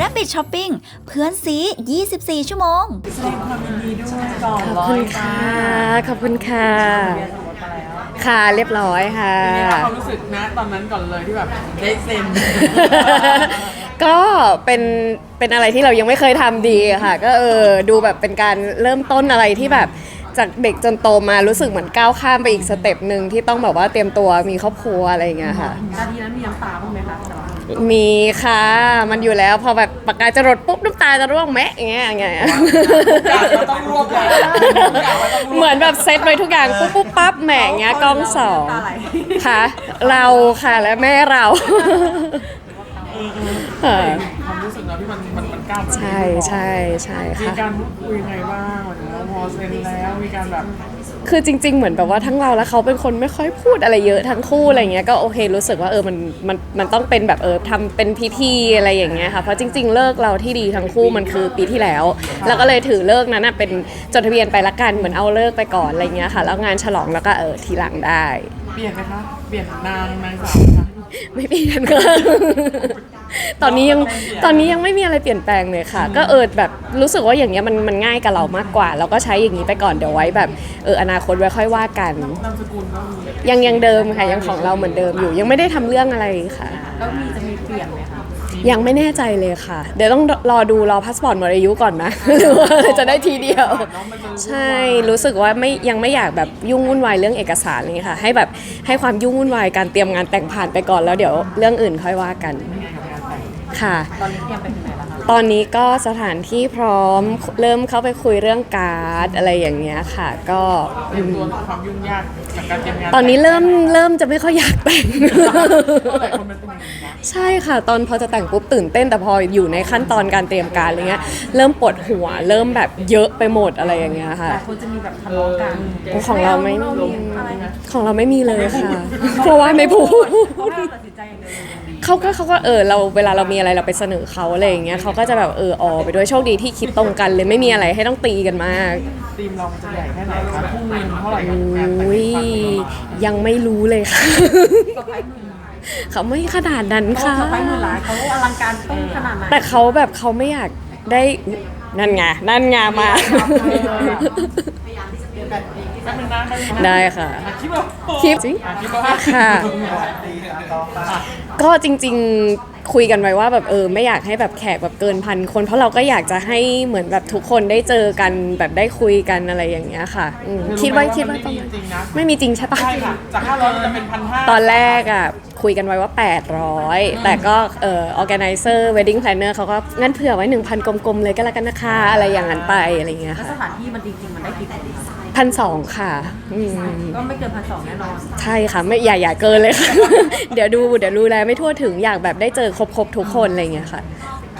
Rabbit Shopping เพื่อนซี 24 ชั่วโมง แสดงความยินดีด้วยก่อนขอบร้อคุยณค่ะ ขอบคุณค่ะทะเบียนสมรสไปแล้วค่ะเรียบร้อยค่ะเป็นไงบ้างความรู้สึกนะตอนนั้นก่อนเลยที่แบบได้เซ็น ก็เป็นเป็นอะไรที่เรายังไม่เคยทำดีค่ะ ก็เออดูแบบเป็นการเริ่มต้นอะไรที่แบบ จากเด็กจนโตมารู้สึกเหมือนก้าวข้ามไปอีกสเต็ปหนึ่งที่ต้องแบบว่าเตรียมตัวมีครอบครัวอะไรอย่างเงี้ยค่ะนาทีนั้นมีน้ำตาบ้างไหมคะแต่ว่ามีค่ะ มันอยู่แล้วพอแบบปากกาจะรดปุ๊บน้ำตาจะร่วงแมะอย่างเงี้ยอย่างเงี้ยกาดว่าต้องรวบเลยกาดว่าต้องรวบเหมือนแบบเซตไว้ทุกอย่างปุ๊บปุ๊บปั๊บแหมอย่างเงี้ยกล้องสองน้ำตาไหลค่ะ เราค่ะและแม่เราค่ะความรู้สึกเนาะที่มันมันมัน ก้าวมาใช่ใช่ใช่มีค่ะ การพูดคุยยังไงบ้างวันนี้พอเซ็นแล้วมีการแบบคือจริง ๆ เหมือนแบบว่าทั้งเราและเขาเป็นคนไม่ค่อยพูดอะไรเยอะทั้งคู่อะไรเงี้ยก็โอเครู้สึกว่าเออมันมันมันต้องเป็นแบบเออทำเป็นพิธีอะไรอย่างเงี้ยค่ะเพราะจริง ๆ เลิกเราที่ดีทั้งคู่มันคือปีที่แล้วแล้วก็เลยถือเลิกนั้นน่ะเป็นจดทะเบียนไปละกันเหมือนเอาเลิกไปก่อนอะไรเงี้ยค่ะแล้วงานฉลองแล้วก็เออทีหลังได้ เปลี่ยนไหมคะ เปลี่ยนนางนางสาวไหมคะไม่เปลี่ยนค่ะ ตอนนี้ยังตอนนี้ยังไม่มีอะไรเปลี่ยนแปลงเลยค่ะ ก็เออแบบรู้สึกว่าอย่างเงี้ยมันมันง่ายกับเรามากกว่า เราก็ใช้อย่างนี้ไปก่อนเดี๋ยวไว้แบบเอออนาคตไว้ค่อยว่ากัน นามสกุลก็มียังยังเดิมค่ะยังของเราเหมือนเดิมอยู่ ยังไม่ได้ทำเรื่องอะไรค่ะ แล้วมีจะมีเปลี่ยนไหมคะ ยังไม่แน่ใจเลยค่ะ เดี๋ยวต้องรอดูรอพาสปอร์ตหมดอายุก่อนนะหรือว่าจะได้ทีเดียว ใช่รู้สึกว่าไม่ยังไม่อยากแบบยุ่งวุ่นวายเรื่องเอกสารอะไรอย่างเลยค่ะ ให้แบบให้ความยุ่งวุ่นวายการเตรียมงานแต่งผ่านไปก่อนแล้วเดี๋ยวเรื่องอื่นค่อยว่ากันค่ะ ตอนนี้เตรียมไปถึงไหนแล้วคะ ตอนนี้ก็สถานที่พร้อมเริ่มเข้าไปคุยเรื่องการ์ดอะไรอย่างเงี้ยค่ะ ก็เตรียมตัวความยุ่งยากกับการเตรียมงานตอนนี้เริ่มเริ่มจะไม่ค่อยอยากแต่ง หลายคนเป็นตัวอย่างนี้นะใช่ค่ะ ตอนพอจะแต่งปุ๊บตื่นเต้นแต่พออยู่ในขั้นตอนการเตรียมการอะไรเงี้ยเริ่มปวดหัว เริ่มแบบเยอะไปหมดอะไรอย่างเงี้ยค่ะ แต่คนจะมีแบบทะเลาะกันของเราไม่เรามีอะไรนะของเราไม่มีเลยค่ะ เพราะว่าไม่พูด เพราะว่าเราตัดสินใจอย่างเดียวเลยยังดี เขาก็เขาก็เออเราเวลาเรามีอะไรเราไปเสนอเขาอะไรอย่างเงี้ยเขาก็จะแบบเออออไปด้วยโชคดีที่คิดตรงกันเลยไม่มีอะไรให้ต้องตีกันมากทีมเรามันจะใหญ่แค่ไหนคะพุ่งเงินเท่าไหร่กับงานแต่งอุ้ยครั้งนี้ยังไม่รู้เลยค่ะกับไพ่หมื่นเขาไม่ขนาดนั้นเขาค่ะกับไพ่หมื่นล้านเขาอลังการต้องขนาดไหนแต่เขาแบบเขาไม่อยากได้นั่นไงนั่นไงมาแป๊บนึงนะแป๊บ นึงนะได้ค่ะอะคิดว่าคลิปจริง อะคิดว่าค่ะอะ ก็จริงๆคุยกันไว้ว่าแบบเออไม่อยากให้แบบแขกแบบเกินพันคนเพราะเราก็อยากจะให้เหมือนแบบทุกคนได้เจอกันแบบได้คุยกันอะไรอย่างเงี้ยค่ะอืมเธอรู้คิดว่าไหมคิดว่ามันไม่มีจริงๆนะไม่มีจริงใช่ปะ ใช่ค่ะจากห้าร้อยมันจะเป็นพันห้า ตอนแรกอะคุยกันไว้ว่า 800 แต่ก็เอ่อ organizer wedding planner เขาก็งั้นเผื่อไว้ 1,000 กลมๆ เลยก็แล้วกันนะคะ อะไรอย่างนั้นไปอะไรอย่างเงี้ยแล้วค่ะสถานที่มันจริงๆ มันได้กี่คน พันสองค่ะอืมก็ไม่เกินพันสองแน่นอนใช่ค่ะ ไม่อย่าอย่าเกินเลยค่ะ เดี๋ยวดูเดี๋ยวดูแลไม่ทั่วถึงอยากแบบได้เจอครบๆทุกคนอะไรอย่างเงี้ยค่ะ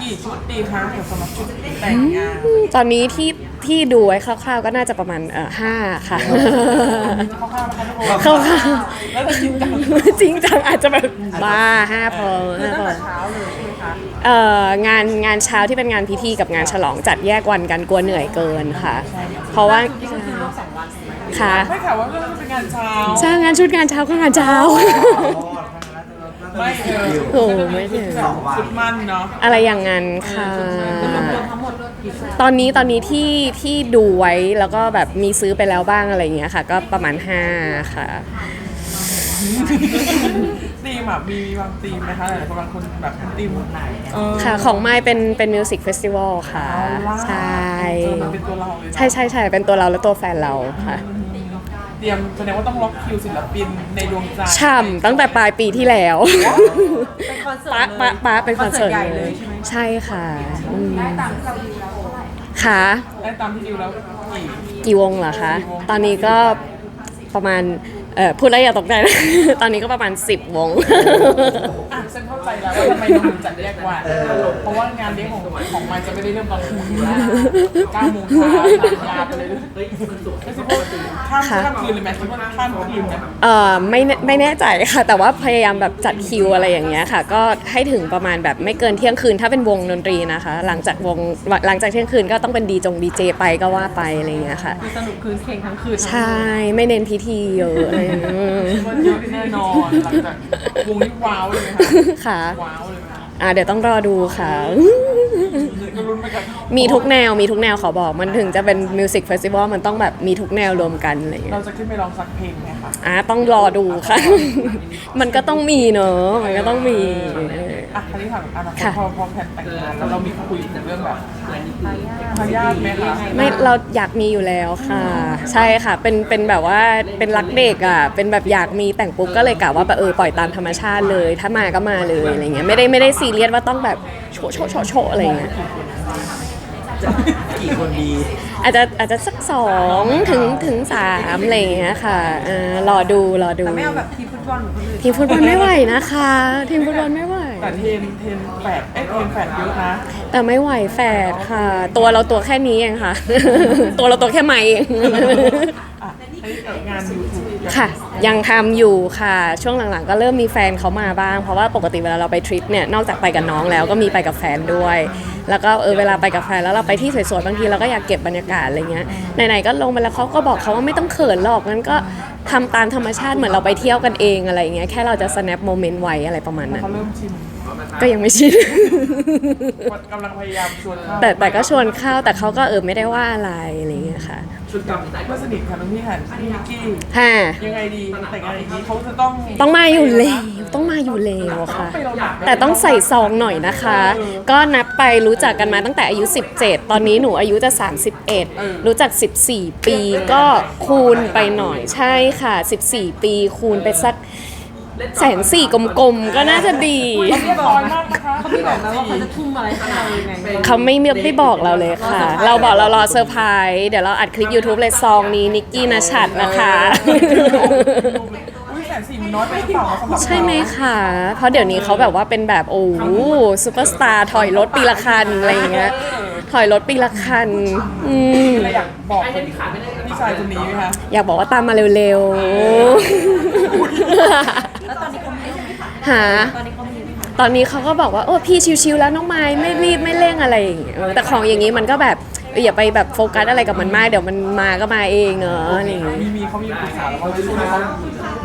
กี่ชุดดีคะเกี่ยวกับสำหรับชุดแต่งงานอืมตอนนี้ที่ที่ดูไว้คร่าวๆก็น่าจะประมาณเอ่อห้าค่ะ คร่าวๆนะคะทุกคนคร่าวแล้วจะจริงจังๆจริงจังอาจจะแบบบ้าห้าพอคือห้าตั้งพอ แต่เช้าเลยใช่ไหมคะเอ่องานงานเช้าที่เป็นงานพิธีกับงานฉลองจัดแยกวันกันกลัวเหนื่อยเกินค่ะ เพราะว่า ค่ะไม่ค่ะว่าเรื่องเป็นงานเช้าใช่งานชุดงานเช้าก็งานเช้า ไม่เออโอ้โหไม่ถึง ชุดมั่นเนาะอะไรอย่างนั้นค่ะรวมๆทั้งหมดกี่ชุดตอนนี้ตอนนี้ที่ที่ดูไว้แล้วก็แบบมีซื้อไปแล้วบ้างอะไรอย่างเงี้ยค่ะ ก็ประมาณ 5 ค่ะธีมอะมีวางธีมไหมคะหลายๆคนบางคนแบบเป็นธีมไหนเออค่ะของไม้เป็นเป็นมิวสิกเฟสติวัลค่ะ เอาล่ะใช่ เออมันเป็นตัวเราเลยนะใช่ใช่ใช่เป็นตัวเราและตัวแฟนเราค่ะเตรียมแสดงว่าต้องล็อกคิวศิลปินในดวงใจช่ำตั้งแต่ปลายปีที่แล้ว เป็นคอนเสิร์ป้าตป้าป้าเป็นคอนเสิร์ตใหญ่เลเลยยใช่ไหมใช่ค่ะอืมได้ตามที่เราดีแล้วค่ะ ได้ตามที่ดิวแล้วกี่กี่วงเหรอคะกี่วงตอนนี้ก็ประมาณ เอ่อพูดแล้วอย่าตกใจนะ ตอนนี้ก็ประมาณ 10 วง อะฉันเข้าใจแล้วว่าทำไมน้องถึงจัดแยกวันเพราะว่างานเลี้ยงของของมันจะไม่ได้เริ่มตอนคืนอยู่แล้วเก้าโมงเช้ายาวไปเลยไม่ใช่พวกข้ามค่ะข้ามคืนเลยไหมคิดว่าข้ามคืนไหมเอ่อไม่แน่ไม่แน่ใจค่ะ แต่ว่าพยายามแบบจัดคิวอะไรอย่างเงี้ยค่ะ ก็ให้ถึงประมาณแบบไม่เกินเที่ยงคืน ถ้าเป็นวงดนตรีนะคะ หลังจากวงหลังจากเที่ยงคืนก็ต้องเป็นดีจงดีเจไปก็ว่าไปอะไรอย่างเงี้ยค่ะ คือสนุกคืนเพลงทั้งคืนใช่ไม่เน้นพิธีเยอะอะไรว่าเยอะแน่นอนหลังจากวงนี้ว้าวเลยไหมคะค่ะว้าวเลยไหมคะอ่าเดี๋ยวต้องรอดูค่ะ ก็ลุ้นไปกันมีทุกแนวมีทุกแนวขอบอกมันถึงจะเป็นมิวสิกเฟสติวัลมันต้องแบบมีทุกแนวรวมกันอะไรอย่างเงี้เรายจะขึ้นไปร้องสักเพลงไหมคะอ่าต้องรอดูค่ะ มันก็ต้องมีเนอะมันก็ต้องมีอ่ะคราวนี้ถามอนาคตค่ะ พอพอแผนแต่งงานแล้วเรามีคุยถึงเรื่องแบบทายาทไหมคะไม่เราอยากมีอยู่แล้วค่ะ ใช่ค่ะ เป็นเป็นแบบว่าเป็นรักเด็กอะเป็นแบบอยากมีแต่งปุ๊บก็เลยกะว่าแบบเออปล่อยตามธรรมชาติเลย ถ้ามาก็มาเลยอะไรเงี้ยไม่ได้ไม่ได้ซีเรียสว่าต้องแบบโชว์โชว์โชว์โชว์อะไรเงี้ย กี่คนดีอาจจะอาจจะสักสองถึงถึงสามอะไรอย่างเงี้ยค่ะอ่ารอดูรอดูไม่เอาแบบทีมฟุตบอลเหมือนคนอื่นทีมฟุตบอลไม่ไหวนะคะ ทีมฟุตบอลไม่ไหว แต่เทรนเทรนแฝดเอ้ยเทรนแฝดเยอะนะแต่ไม่ไหวแฝดค่ะ ตัวเราตัวแค่นี้เองค่ะ ตัวเราตัวแค่ไม้เอง อะไอ้เอ่องานยูทูบ ค่ะ ยังทำอยู่ค่ะ ช่วงหลังๆ ก็เริ่มมีแฟนเขามาบ้าง เพราะว่าปกติเวลาเราไปทริปเนี่ย นอกจากไปกับน้องแล้วก็มีไปกับแฟนด้วย แล้วก็เออเวลาไปกับแฟนแล้วเราไปที่สวยๆ บางทีเราก็อยากเก็บบรรยากาศอะไรเงี้ย ไหนๆ ก็ลงไปแล้วเขาก็บอกเขาว่าไม่ต้องเขินหรอกงั้นก็ทำตามธรรมชาติเหมือนเราไปเที่ยวกันเองอะไรเงี้ย แค่เราจะ snap โมเมนต์ไว้อะไรประมาณนั้นเขาเริ่มชิมก็ยังไม่ชิน กำลังพยายามชวนเข้าแต่แต่ก็ชวนเข้าแต่เขาก็เออไม่ได้ว่าอะไรอะไรเงี้ยค่ะ ชุดกับเพื่อนสนิทค่ะน้องพี่หันพี่นิกกี้ค่ะยังไงดีแต่งงานอย่างนี้เขาจะต้องต้องมาอยู่แล้วต้องมาอยู่แล้วค่ะไปเราหนักไหมแต่ต้องใส่ซองหน่อยนะคะ ก็นับไปรู้จักกันมาตั้งแต่อายุ 17 ตอนนี้หนูอายุจะ 31 รู้จัก 14 ปีก็คูณไปหน่อยใช่ค่ะ 14 ปีคูณไปสัก แสนสี่กลมๆก็น่าจะดีเรียบร้อยมากนะคะเขาไม่บอกนะว่าเขาจะทุ่มอะไรให้เรายังไงเขาไม่ไม่บอกเราเลยค่ะ เราบอกเรารอเซอร์ไพรส์เดี๋ยวเราอัดคลิป YouTube เลยซองนี้นิกกี้นะชัดนะคะ อุ้ยแสนสี่มันน้อยไปหรือเปล่าสำหรับใช่ไหมคะ เพราะเดี๋ยวนี้เขาแบบว่าเป็นแบบโอ้ซูเปอร์สตาร์ถอยรถปีละคันอะไรอย่างเงี้ยถอยรถปีละคันอืม อะไรอยากบอกเป็นพี่ชายคนนี้ไหมคะ อยากบอกว่าตามมาเร็วๆ แล้วตอนนี้เขามีไหมคะหา ตอนนี้เขามีไหมคะตอนนี้เขาก็บอกว่าโอ้พี่ชิวๆแล้วน้องไม้ไม่รีบไม่เร่งอะไรอย่างเงี้ยเออแต่ของอย่างนี้มันก็แบบเอออย่าไปแบบโฟกัสอะไรกับมันมากเดี๋ยวมันมาก็มาเองเนอะอะไรอย่างเงี้ย มีมีเขามีปรึกษาแล้วว่าช่วงนี้เขา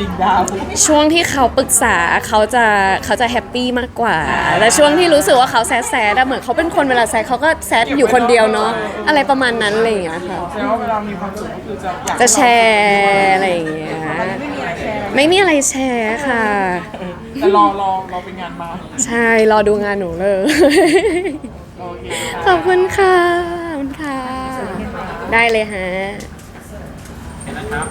ดิ่งดาวช่วงที่เขาปรึกษาเขาจะเขาจะแฮปปี้มากกว่า แต่ช่วงที่รู้สึกว่าเขาแซดแซดอะเหมือนเขาเป็นคนเวลาแซดเขาก็แซดอยู่คนเดียวเนาะอะไรประมาณนั้นอะไรอย่างเงี้ยค่ะแสดงว่าเวลามีความสุขก็คือจะอยากจะแชร์อะไรอย่างเงี้ย ไม่มีอะไรแชร์ค่ะ แต่รอรอรอเป็นงานมาใช่ รอดูงานหนูเลย โอเคขอบคุณค่ะ ขอบคุณค่ะ ได้เลยฮะนะครับ